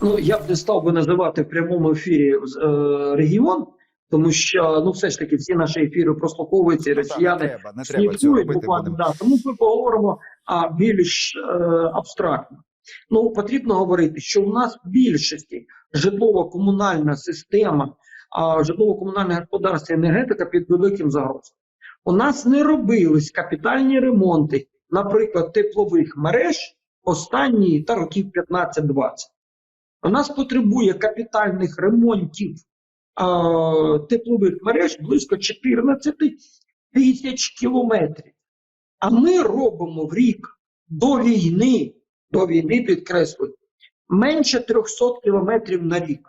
Ну, я б не став би називати в прямому ефірі е, регіон, тому що ну все ж таки всі наші ефіри прослуховуються, і Ну, росіяни не треба, не треба цього робити. буквально. Да. Тому ми поговоримо а, більш е, абстрактно. Ну, потрібно говорити, що у нас в більшості житлово-комунальна система, а, житлово-комунальне господарство і енергетика під великим загрозом. У нас не робились капітальні ремонти, наприклад, теплових мереж останні та років 15-20. У нас потребує капітальних ремонтів а, теплових мереж близько 14 тисяч кілометрів. А ми робимо в рік до війни, до війни підкреслюю, менше 300 кілометрів на рік.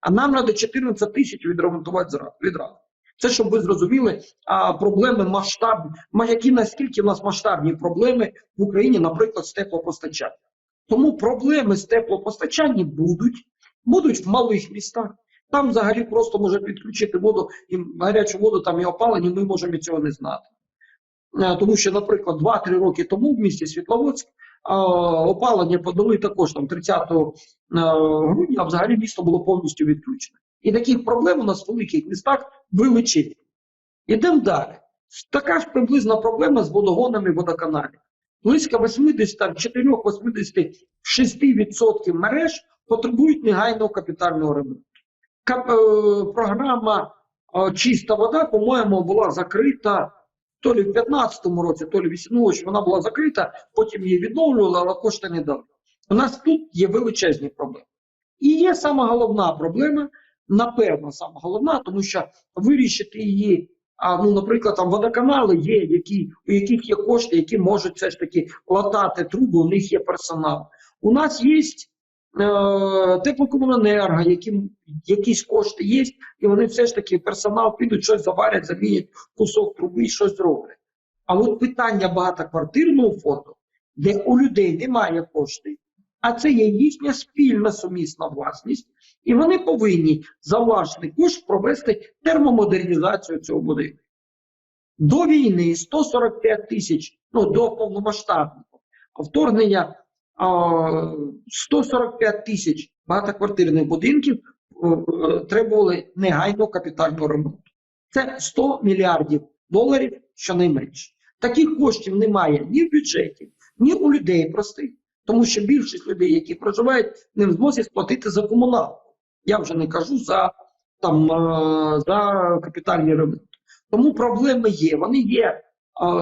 А нам треба 14 тисяч відремонтувати відразу. Це щоб ви зрозуміли а, проблеми масштабні, які наскільки у нас масштабні проблеми в Україні, наприклад, з теплопостачанням. Тому проблеми з теплопостачанням будуть, будуть в малих містах. Там взагалі просто може підключити воду і гарячу воду там і опалення, ми можемо цього не знати. Е, Тому що, наприклад, 2-3 роки тому в місті Світловодськ опалення подали також там 30 е, грудня, а взагалі місто було повністю відключене. І таких проблем у нас в великих містах величезні. Ідемо далі. Така ж приблизна проблема з водогонами водоканалів. Близько 84-86% мереж потребують негайного капітального ремонту. Кап- е, програма е, Чиста вода, по-моєму, була закрита то лі в 15-му році, то лі в 18 вона була закрита, потім її відновлювали, але кошти не дали. У нас тут є величезні проблеми. І є сама головна проблема, напевно, сама головна, тому що вирішити її, а, ну, наприклад, там водоканали є, які, у яких є кошти, які можуть все ж таки латати труби, у них є персонал. У нас є е, теплокомуненерго, які, якісь кошти є, і вони все ж таки персонал підуть, щось заварять, замінять кусок труби і щось зроблять. А от питання багатоквартирного фонду, де у людей немає коштів, а це є їхня спільна сумісна власність, і вони повинні за власний кошт провести термомодернізацію цього будинку. До війни 145 тисяч, ну до повномасштабного вторгнення 145 тисяч багатоквартирних будинків е, требували негайного капітального ремонту. Це 100 мільярдів доларів щонайменше. Таких коштів немає ні в бюджеті, ні у людей простих, тому що більшість людей, які проживають, не в змозі сплатити за комуналку. Я вже не кажу за, там, е, за капітальний ремонт. Тому проблеми є. Вони є е,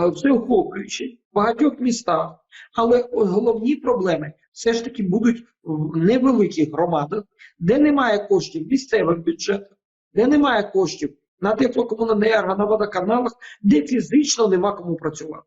всеохоплюючі в багатьох містах. Але головні проблеми все ж таки будуть в невеликих громадах, де немає коштів місцевих бюджетах, де немає коштів на теплокомуненерго, на водоканалах, де фізично нема кому працювати.